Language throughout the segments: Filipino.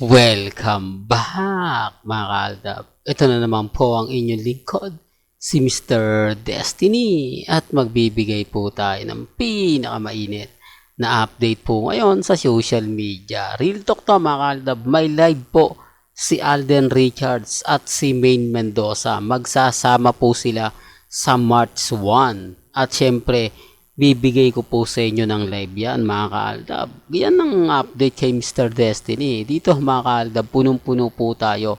Welcome back mga kaaldab. Ito na naman po ang inyong lingkod, si Mr. Destiny at magbibigay po tayo ng pinakamainit na update po ngayon sa social media. Real talk to mga kaaldab, may live po si Alden Richards at si Main Mendoza. Magsasama po sila sa March 1. At syempre, bibigay ko po sa inyo ng live yan mga kaaldab. Yan ang update kay Mr. Destiny. Dito mga kaaldab, punong-puno po tayo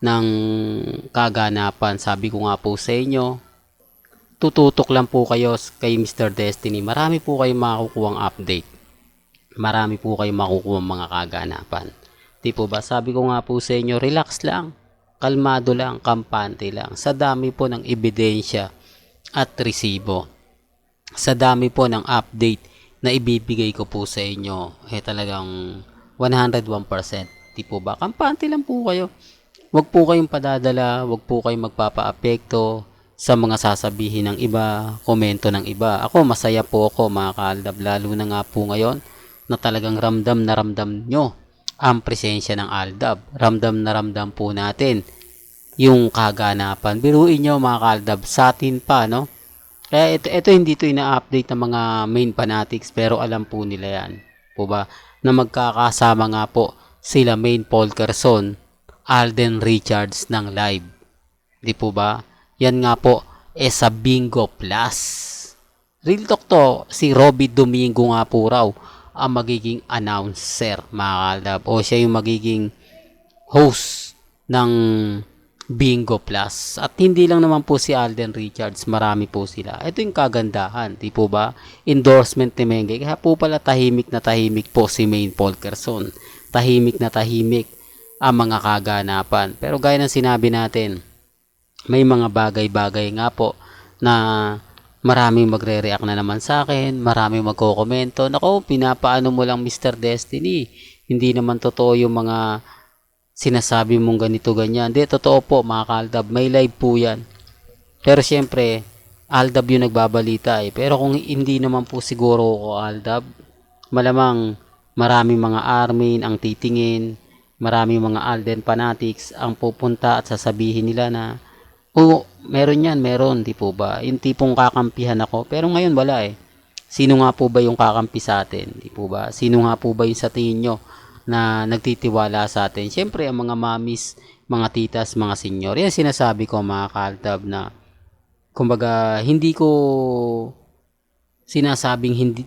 ng kaganapan. Sabi ko nga po sa inyo, tututok lang po kayo kay Mr. Destiny. Marami po kayong makukuha update. Marami po kayong makukuha mga kaganapan. Di po ba? Sabi ko nga po sa inyo, relax lang. Kalmado lang, kampante lang. Sa dami po ng ebidensya at resibo sa dami po ng update na ibibigay ko po sa inyo, eh talagang 101%. Di po ba? Kampante lang po kayo. Huwag po kayong padadala, huwag po kayong magpapa-apekto sa mga sasabihin ng iba, komento ng iba. Ako, masaya po ako mga kaaldab, lalo na nga po ngayon na talagang ramdam na ramdam nyo ang presensya ng aldab. Ramdam na ramdam po natin yung kaganapan. Biruin nyo mga kaaldab, sa atin pa, no? Kaya ito, ito hindi ito ina-update ng mga main fanatics pero alam po nila yan. Po ba? Na magkakasama nga po sila main Paul Carson, Alden Richards ng live. Di po ba? Yan nga po eh sa Bingo Plus. Real talk to, si Robbie Domingo nga po raw ang magiging announcer mga kaldab. O siya yung magiging host ng Bingo Plus. At hindi lang naman po si Alden Richards, marami po sila. Ito yung kagandahan, di po ba? Endorsement ni Mengge. Kaya po pala tahimik na tahimik po si Main Polkerson. Tahimik na tahimik ang mga kaganapan. Pero gaya ng sinabi natin, may mga bagay-bagay nga po na maraming magre-react na naman sa akin, maraming magko-komento. Nako, pinapaano mo lang Mr. Destiny. Hindi naman totoo yung mga sinasabi mong ganito ganyan. Hindi, totoo po mga kaaldab, may live po yan. Pero syempre, Aldab yung nagbabalita eh. Pero kung hindi naman po siguro ako Aldab, malamang maraming mga armin ang titingin, maraming mga Alden fanatics ang pupunta at sasabihin nila na Oo, meron yan, meron, di po ba? Yung tipong kakampihan ako. Pero ngayon wala eh. Sino nga po ba yung kakampi sa atin? Di po ba? Sino nga po ba yung sa tingin nyo na nagtitiwala sa atin? Siyempre, ang mga mamis, mga titas, mga senyor. Yan sinasabi ko mga kaltab na kumbaga, hindi ko sinasabing hindi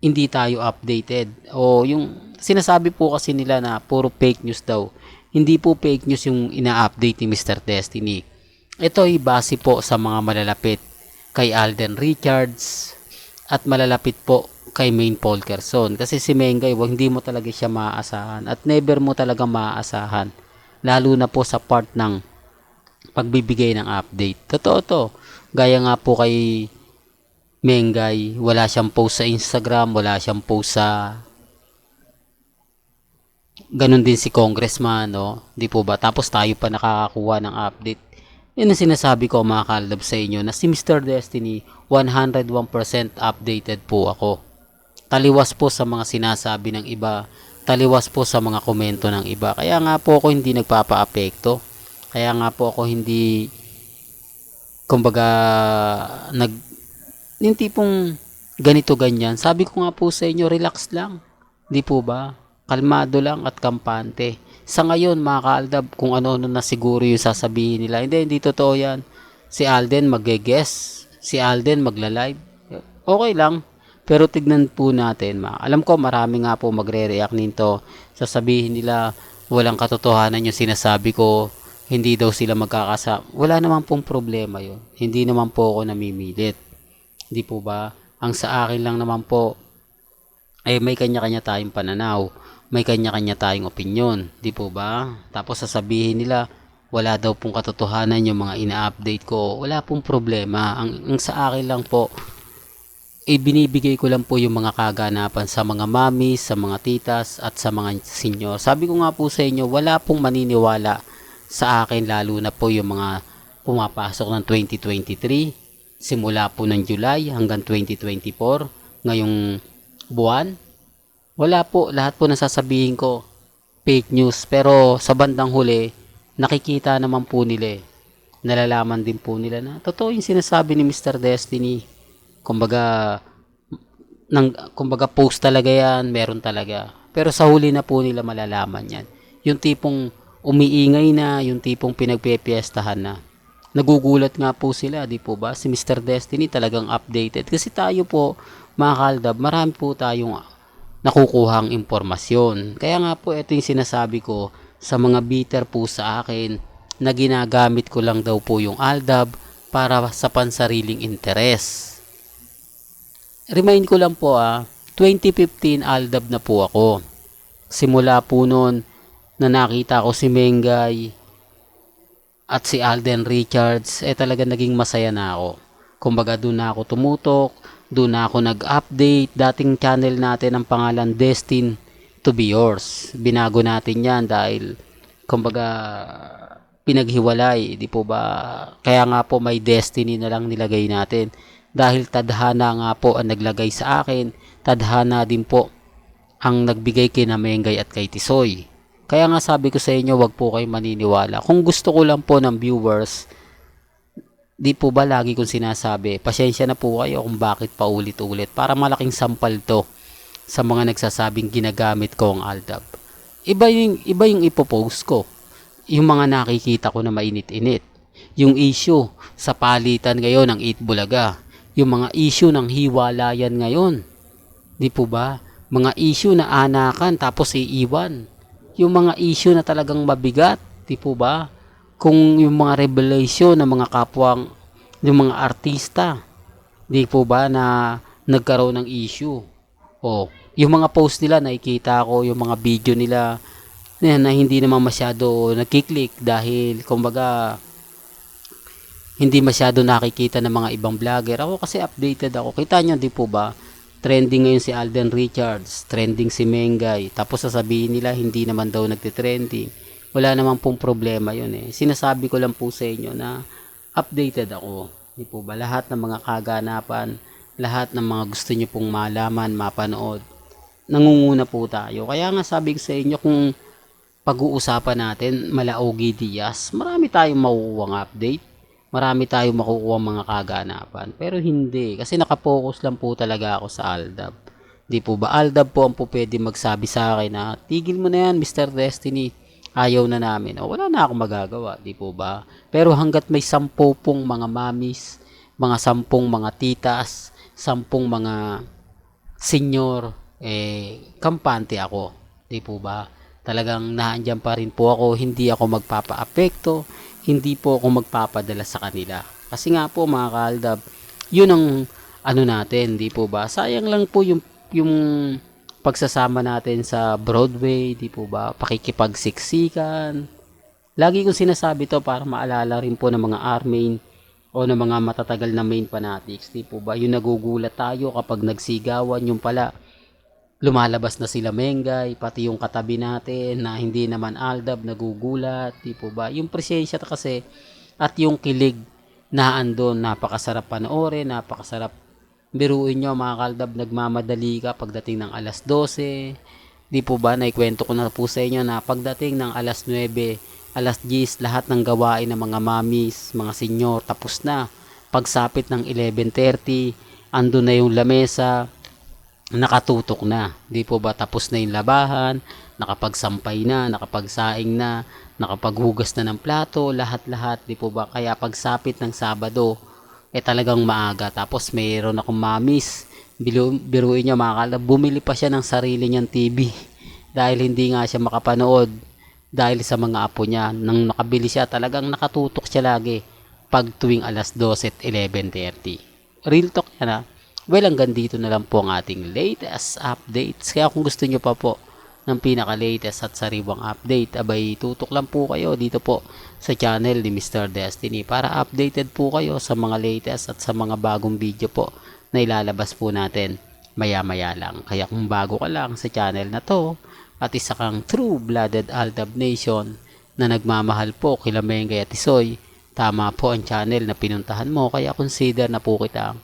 hindi tayo updated. O yung sinasabi po kasi nila na puro fake news daw. Hindi po fake news yung ina-update ni Mr. Destiny. Ito ay base po sa mga malalapit kay Alden Richards at malalapit po kay Main Paul Kerson. Kasi si Mengay, wag, hindi mo talaga siya maaasahan at never mo talaga maaasahan. Lalo na po sa part ng pagbibigay ng update. Totoo to. Gaya nga po kay Mengay, wala siyang post sa Instagram, wala siyang post sa ganun din si congressman, no? Di po ba? Tapos tayo pa nakakakuha ng update. Yan ang sinasabi ko mga kalab sa inyo na si Mr. Destiny 101% updated po ako. Taliwas po sa mga sinasabi ng iba, taliwas po sa mga komento ng iba. Kaya nga po ako hindi nagpapa-apekto. Kaya nga po ako hindi kumbaga nag yung tipong ganito ganyan. Sabi ko nga po sa inyo, relax lang. Di po ba? Kalmado lang at kampante. Sa ngayon, mga kaaldab, kung ano-ano na siguro yung sasabihin nila. Hindi, hindi totoo yan. Si Alden mag-guess. Si Alden magla-live. Okay lang. Pero tignan po natin. Ma. Alam ko, marami nga po magre-react nito. Sasabihin nila, walang katotohanan yung sinasabi ko. Hindi daw sila magkakasa. Wala naman pong problema yon. Hindi naman po ako namimilit. Hindi po ba? Ang sa akin lang naman po, ay may kanya-kanya tayong pananaw may kanya-kanya tayong opinion, di po ba? Tapos sasabihin nila, wala daw pong katotohanan yung mga ina-update ko. Wala pong problema. Ang, ang sa akin lang po, ibinibigay ko lang po yung mga kaganapan sa mga mami, sa mga titas, at sa mga senior. Sabi ko nga po sa inyo, wala pong maniniwala sa akin, lalo na po yung mga pumapasok ng 2023, simula po ng July hanggang 2024, ngayong buwan, wala po, lahat po nasasabihin ko, fake news. Pero sa bandang huli, nakikita naman po nila eh. Nalalaman din po nila na totoo yung sinasabi ni Mr. Destiny. Kumbaga, nang, kumbaga post talaga yan, meron talaga. Pero sa huli na po nila malalaman yan. Yung tipong umiingay na, yung tipong pinagpepiestahan na. Nagugulat nga po sila, di po ba? Si Mr. Destiny talagang updated. Kasi tayo po, mga kaldab, marami po tayong nakukuhang impormasyon. Kaya nga po, ito yung sinasabi ko sa mga bitter po sa akin na ginagamit ko lang daw po yung Aldab para sa pansariling interes. Remind ko lang po ah, 2015 Aldab na po ako. Simula po noon na nakita ko si Mengay at si Alden Richards, eh talaga naging masaya na ako. Kumbaga doon na ako tumutok, doon na ako nag-update. Dating channel natin ang pangalan Destin to be yours. Binago natin yan dahil kumbaga pinaghiwalay, di po ba? Kaya nga po may destiny na lang nilagay natin. Dahil tadhana nga po ang naglagay sa akin, tadhana din po ang nagbigay kina Mengay at kay Tisoy. Kaya nga sabi ko sa inyo, wag po kayo maniniwala. Kung gusto ko lang po ng viewers, di po ba lagi kong sinasabi, pasensya na po kayo kung bakit paulit-ulit para malaking sampal to sa mga nagsasabing ginagamit ko ang Aldab. Iba yung, iba yung ipopost ko. Yung mga nakikita ko na mainit-init. Yung issue sa palitan ngayon ng Eat Bulaga. Yung mga issue ng hiwalayan ngayon. Di po ba? Mga issue na anakan tapos iiwan. Yung mga issue na talagang mabigat. Di po ba? Kung yung mga revelation ng mga kapwang, yung mga artista. Di po ba na nagkaroon ng issue. O, yung mga post nila nakikita ko, yung mga video nila na, na hindi naman masyado nagkiklik dahil kumbaga hindi masyado nakikita ng mga ibang vlogger. Ako kasi updated ako. Kita nyo, di po ba? Trending ngayon si Alden Richards, trending si Mengay. Tapos sasabihin nila hindi naman daw nagtitrending. Wala naman pong problema yun eh. Sinasabi ko lang po sa inyo na updated ako. Di po ba? Lahat ng mga kaganapan, lahat ng mga gusto nyo pong malaman, mapanood, nangunguna po tayo. Kaya nga sabi ko sa inyo kung pag-uusapan natin, Malaogi Diaz, marami tayong makukuha update. Marami tayong makukuha mga kaganapan. Pero hindi, kasi nakapokus lang po talaga ako sa Aldab. Di po ba? Aldab po ang po pwede magsabi sa akin na tigil mo na yan Mr. Destiny. Ayaw na namin. O, wala na akong magagawa. Di po ba? Pero hanggat may sampo pong mga mamis, mga sampung mga titas, sampung mga senior, eh, kampante ako. Di po ba? Talagang naandyan pa rin po ako. Hindi ako magpapa-apekto. Hindi po ako magpapadala sa kanila. Kasi nga po mga kaaldab, yun ang ano natin, di po ba? Sayang lang po yung, yung pagsasama natin sa Broadway, di po ba? Pakikipagsiksikan. Lagi kong sinasabi to para maalala rin po ng mga armain o ng mga matatagal na main fanatics, di po ba? Yung nagugulat tayo kapag nagsigawan, yung pala lumalabas na sila Mengay, pati yung katabi natin na hindi naman Aldab nagugulat, di po ba? Yung presensya kasi at yung kilig na andon, napakasarap panoorin, napakasarap biruin nyo mga kaldab, nagmamadali ka pagdating ng alas 12, di po ba, naikwento ko na po sa inyo na pagdating ng alas 9, alas 10, lahat ng gawain ng mga mamis, mga senyor, tapos na. Pagsapit ng 11.30, andun na yung lamesa, nakatutok na. Di po ba tapos na yung labahan, nakapagsampay na, nakapagsaing na, nakapaghugas na ng plato, lahat-lahat. Di po ba kaya pagsapit ng Sabado, eh talagang maaga. Tapos mayroon akong mamis. Bilu, biruin niyo mga kalab, bumili pa siya ng sarili niyang TV. Dahil hindi nga siya makapanood dahil sa mga apo niya. Nang nakabili siya, talagang nakatutok siya lagi pag tuwing alas 12 at 11.30. Real talk yan ha. Well, hanggang dito na lang po ang ating latest updates. Kaya kung gusto nyo pa po ng pinaka-latest at sariwang update, abay tutok lang po kayo dito po sa channel ni Mr. Destiny para updated po kayo sa mga latest at sa mga bagong video po na ilalabas po natin maya-maya lang. Kaya kung bago ka lang sa channel na to at isa kang true-blooded Aldab Nation na nagmamahal po kila Mengay at Isoy, tama po ang channel na pinuntahan mo kaya consider na po kitang